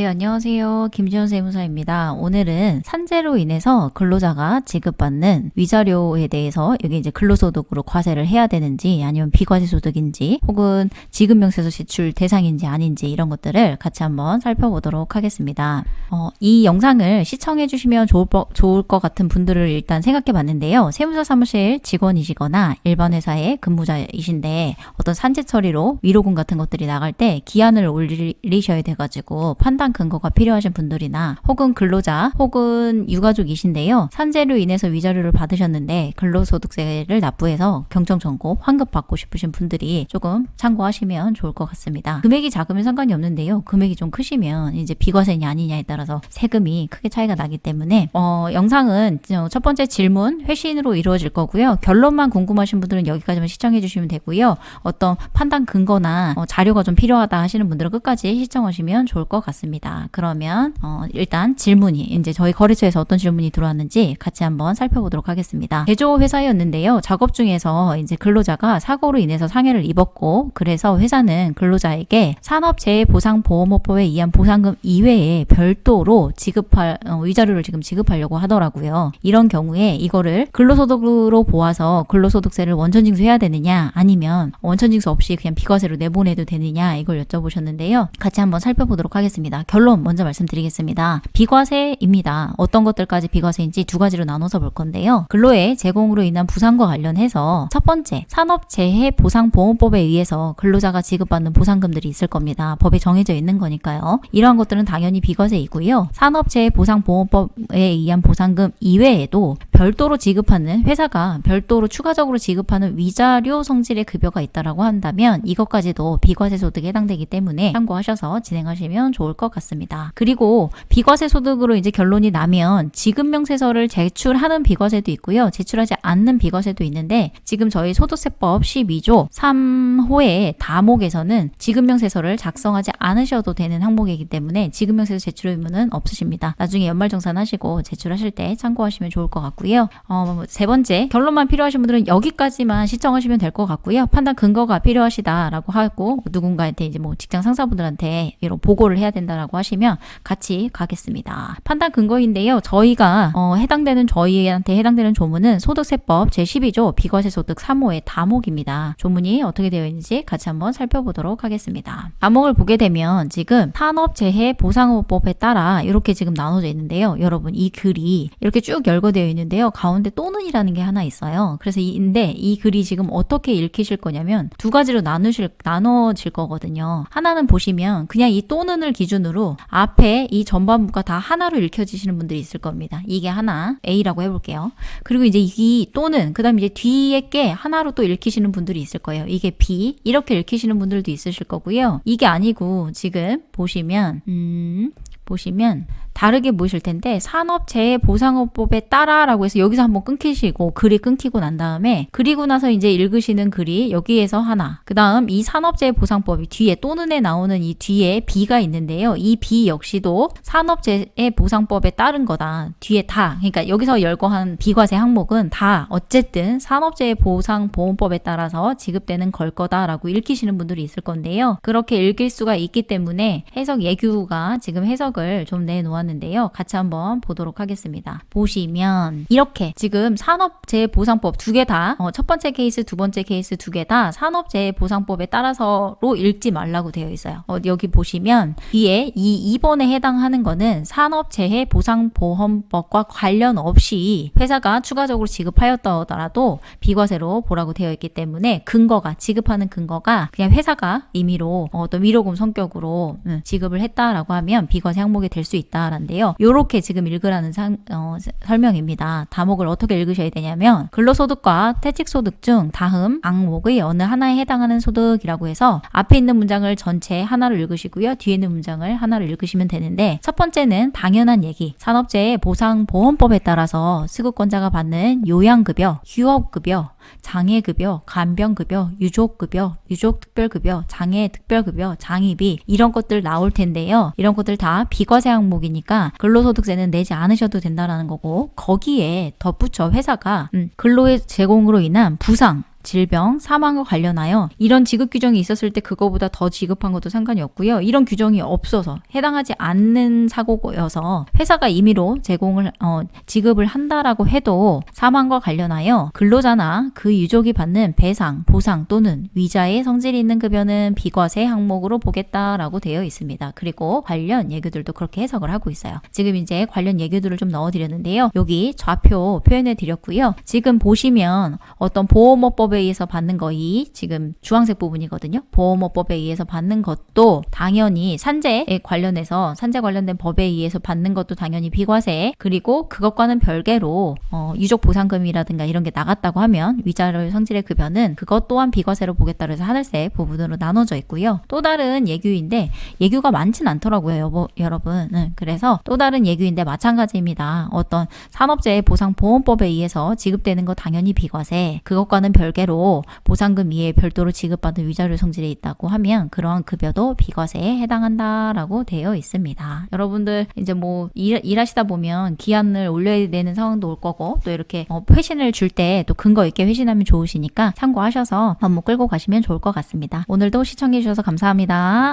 네, 안녕하세요. 김지현 세무사입니다. 오늘은 산재로 인해서 근로자가 지급받는 위자료에 대해서 여기 이제 근로소득으로 과세를 해야 되는지 아니면 비과세 소득인지 혹은 지급명세서 제출 대상인지 아닌지 이런 것들을 같이 한번 살펴보도록 하겠습니다. 어, 이 영상을 시청해 주시면 좋을, 거- 좋을 것 같은 분들을 일단 생각해 봤는데요. 세무사 사무실 직원이시거나 일반 회사의 근무자이신데 어떤 산재 처리로 위로금 같은 것들이 나갈 때 기한을 올리셔야 돼가지고 판단 근거가 필요하신 분들이나 혹은 근로자 혹은 유가족이신데요. 산재로 인해서 위자료를 받으셨는데 근로소득세를 납부해서 경정전고 환급 받고 싶으신 분들이 조금 참고하시면 좋을 것 같습니다. 금액이 작으면 상관이 없는데요. 금액이 좀 크시면 이제 비과세냐 아니냐에 따라서 세금이 크게 차이가 나기 때문에 어, 영상은 첫 번째 질문 회신으로 이루어질 거고요. 결론만 궁금하신 분들은 여기까지만 시청해 주시면 되고요. 어떤 판단 근거나 어, 자료가 좀 필요하다 하시는 분들은 끝까지 시청하시면 좋을 것 같습니다. 그러면 어, 일단 질문이 이제 저희 거래처에서 어떤 질문이 들어왔는지 같이 한번 살펴보도록 하겠습니다. 제조 회사였는데요. 작업 중에서 이제 근로자가 사고로 인해서 상해를 입었고 그래서 회사는 근로자에게 산업재해보상보험업법에 의한 보상금 이외에 별도로 지급할 어, 위자료를 지금 지급하려고 하더라고요. 이런 경우에 이거를 근로소득으로 보아서 근로소득세를 원천징수해야 되느냐 아니면 원천징수 없이 그냥 비과세로 내보내도 되느냐 이걸 여쭤보셨는데요. 같이 한번 살펴보도록 하겠습니다. 결론 먼저 말씀드리겠습니다. 비과세입니다. 어떤 것들까지 비과세인지 두 가지로 나눠서 볼 건데요. 근로의 제공으로 인한 부상과 관련해서 첫 번째 산업재해 보상보험법에 의해서 근로자가 지급받는 보상금들이 있을 겁니다. 법에 정해져 있는 거니까요. 이러한 것들은 당연히 비과세이고요. 산업재해 보상보험법에 의한 보상금 이외에도 별도로 지급하는 회사가 별도로 추가적으로 지급하는 위자료 성질의 급여가 있다라고 한다면 이것까지도 비과세 소득에 해당되기 때문에 참고하셔서 진행하시면 좋을 것 같습니다. 그리고 비과세 소득으로 이제 결론이 나면 지급명세서를 제출하는 비과세도 있고요. 제출하지 않는 비과세도 있는데 지금 저희 소득세법 12조 3호의 다목에서는 지급명세서를 작성하지 않으셔도 되는 항목이기 때문에 지급명세서 제출 의무는 없으십니다. 나중에 연말정산 하시고 제출하실 때 참고하시면 좋을 것 같고요. 어, 세 번째 결론만 필요하신 분들은 여기까지만 시청하시면 될 것 같고요. 판단 근거가 필요하시다라고 하고 누군가한테 이제 뭐 직장 상사분들한테 이런 보고를 해야 된다라고 하시면 같이 가겠습니다. 판단 근거인데요. 저희가 어, 해당되는 저희한테 해당되는 조문은 소득세법 제12조 비과세 소득 3호의 다목입니다. 조문이 어떻게 되어 있는지 같이 한번 살펴보도록 하겠습니다. 다목을 보게 되면 지금 산업재해 보상업법에 따라 이렇게 지금 나눠져 있는데요. 여러분 이 글이 이렇게 쭉 열거되어 있는데요. 가운데 또는이라는 게 하나 있어요. 그래서 이인데 이 글이 지금 어떻게 읽히실 거냐면 두 가지로 나누실 나눠질 거거든요. 하나는 보시면 그냥 이 또는을 기준으로 앞에 이 전반부가 다 하나로 읽혀지시는 분들이 있을 겁니다. 이게 하나 A라고 해볼게요. 그리고 이제 이 또는 그다음 이제 뒤에 게 하나로 또 읽히시는 분들이 있을 거예요. 이게 B 이렇게 읽히시는 분들도 있으실 거고요. 이게 아니고 지금 보시면 음 보시면 다르게 보이실 텐데 산업재해 보상업법에 따라라고 해서 여기서 한번 끊기시고 글이 끊기고 난 다음에 그리고 나서 이제 읽으시는 글이 여기에서 하나 그 다음 이 산업재해 보상법이 뒤에 또는 에 나오는 이 뒤에 B가 있는데요. 이 B 역시도 산업재해 보상법에 따른 거다. 뒤에 다 그러니까 여기서 열거한 비과세 항목은 다 어쨌든 산업재해 보상보험법에 따라서 지급되는 걸 거다라고 읽히시는 분들이 있을 건데요. 그렇게 읽힐 수가 있기 때문에 해석 예규가 지금 해석을 좀 내놓았는데요. 같이 한번 보도록 하겠습니다. 보시면 이렇게 지금 산업재해보상법 두 개 다첫 번째 케이스, 두 번째 케이스 두 개 다 산업재해보상법에 따라서로 읽지 말라고 되어 있어요. 어, 여기 보시면 뒤에 이 2번에 해당하는 거는 산업재해보상보험법과 관련 없이 회사가 추가적으로 지급하였더라도 비과세로 보라고 되어 있기 때문에 근거가 지급하는 근거가 그냥 회사가 임의로 어떤 위로금 성격으로 음, 지급을 했다라고 하면 비과세 항목이 될 수 있다라는데요. 요렇게 지금 읽으라는 상- 어, 서- 설명입니다. 다목을 어떻게 읽으셔야 되냐면 근로소득과 퇴직소득 중 다음 항목의 어느 하나에 해당하는 소득이라고 해서 앞에 있는 문장을 전체 하나로 읽으시고요. 뒤에 있는 문장을 하나로 읽으시면 되는데 첫 번째는 당연한 얘기. 산업재해 보상보험법에 따라서 수급권자가 받는 요양급여, 휴업급여, 장애급여, 간병급여, 유족급여, 유족특별급여, 장애특별급여, 장의비 이런 것들 나올 텐데요. 이런 것들 다 비과세 항목이니까 근로소득세는 내지 않으셔도 된다라는 거고 거기에 덧붙여 회사가 음, 근로의 제공으로 인한 부상 질병, 사망과 관련하여 이런 지급 규정이 있었을 때 그거보다 더 지급한 것도 상관이 없고요. 이런 규정이 없어서 해당하지 않는 사고여서 회사가 임의로 제공을 어, 지급을 한다라고 해도 사망과 관련하여 근로자나 그 유족이 받는 배상, 보상 또는 위자의 성질이 있는 급여는 비과세 항목으로 보겠다라고 되어 있습니다. 그리고 관련 예규들도 그렇게 해석을 하고 있어요. 지금 이제 관련 예규들을 좀 넣어드렸는데요. 여기 좌표 표현해 드렸고요. 지금 보시면 어떤 보험업법 에 의해서 받는 거이 지금 주황색 부분이거든요. 보험업법에 의해서 받는 것도 당연히 산재에 관련해서 산재 관련된 법에 의해서 받는 것도 당연히 비과세 그리고 그것과는 별개로 어, 유족 보상금이라든가 이런 게 나갔다고 하면 위자료 성질의 급여는 그것 또한 비과세로 보겠다 그래서 하늘색 부분으로 나눠져 있고요. 또 다른 예규인데 예규가 많진 않더라고요, 여보, 여러분. 응, 그래서 또 다른 예규인데 마찬가지입니다. 어떤 산업재해 보상 보험법에 의해서 지급되는 거 당연히 비과세, 그것과는 별개 로 보상금 이외에 별도로 지급받은 위자료 성질이 있다고 하면 그러한 급여도 비과세에 해당한다라고 되어 있습니다. 여러분들 이제 뭐 일, 일하시다 보면 기한을 올려야 되는 상황도 올 거고 또 이렇게 어, 회신을 줄 때 또 근거 있게 회신하면 좋으시니까 참고하셔서 업무 끌고 가시면 좋을 것 같습니다. 오늘도 시청해 주셔서 감사합니다.